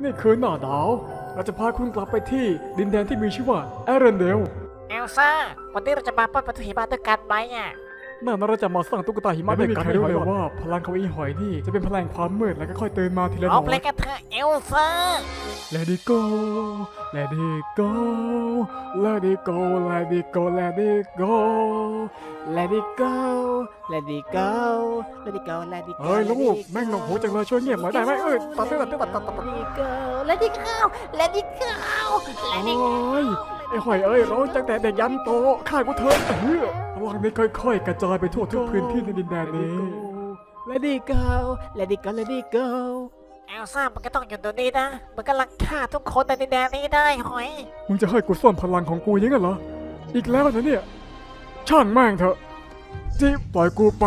นี่คือหน้าดาว เราจะพาคุณกลับไปที่ดินแดนที่มีชื่อว่าแอรเรนเดล เอลซ่า วันนี้เราจะมาป้อนประตูหิมะด้วยกันไหมอะ นั่นเราจะมาสร้างตุ๊กตาหิมะด้วยกันไม่รู้เลยว่า พลังของอีหอยนี่จะเป็นพลังความมืดแล้วก็ค่อยเตือนมาทีละเอาน้เพอลยงกันเถอะเอลซ่า Let it go Let it go Let it go Let it go Let it go Let it go Let it go Let it go Let it go เฮ้ยลูกแม่งหนกหูจังเลยช่วยเงียบหน่อยได้ไหมเอ้ยตัดตัดตัดตัดตัดตัด Let it go Let it go Let it go โอ้ย ไอ้หอยเอ้ยร้องตั้งแต่เด็กยันโตข้ากูเถอะเฮ้ยพลังนี้ค่อย ๆ กระจายไปทั่วทุกพื้นที่ในดินแดนนี้ Let it go Let it go Let it go เอลซ่ามันก็ต้องอยู่ตรงนี้นะมันกำลังฆ่าทุกคนในดินแดนนี้ได้หอย มึงจะให้กูซ่อนพลังของกูอยังไงเหรอ อีกแล้วนะเนี่ย ช่างแม่งเถอะจิปล่อยกูไป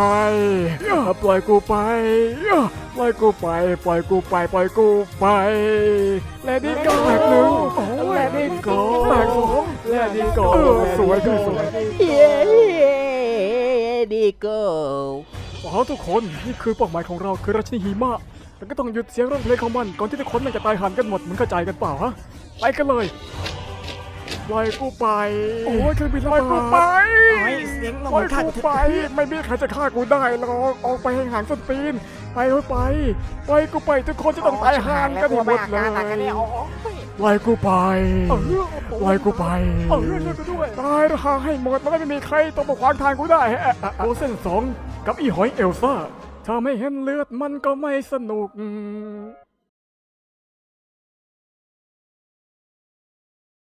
อะปล่อยกูไปอะปล่อยกูไป ปล่อยกูไป ปล่อยกูไป แลดี้ก็แตกหนึ่งแลดี้ก็แตกส องแลดี้ก็สวยคือสวย Let it go เอาทุกคนนี่คือเป้าหมายของเราคือราชินีหิมะเราก็ต้องหยุดเสียงร้องเพลงของมันก่อนที่ทุกคนมันจะตายหันกันหมดมึงเข้าใจกันเปล่าฮะไปกันเลยปล่อยกูไป โอ้ยเครื่องบินระเบิดปล่อยกูไปโอ้ยเสียงลมปล่อยฆ่ากูกูไป ไม่มีใครจะฆ่ากูได้หรอกออกไปให้ห่างส้นตีนไปเถอะไปปล่อยกูไปทุกคนจะต้องตายห่างกันให้หมดเลย ปล่อยกูไปปล่อยกูไปตายแล้วห่างให้หมดมันก็ไม่มีใครต้องมาขวางทางกูได้โอเส้นสองกับอีหอยเอลซ่าถ้าไม่เห็นเลือดมันก็ไม่สนุก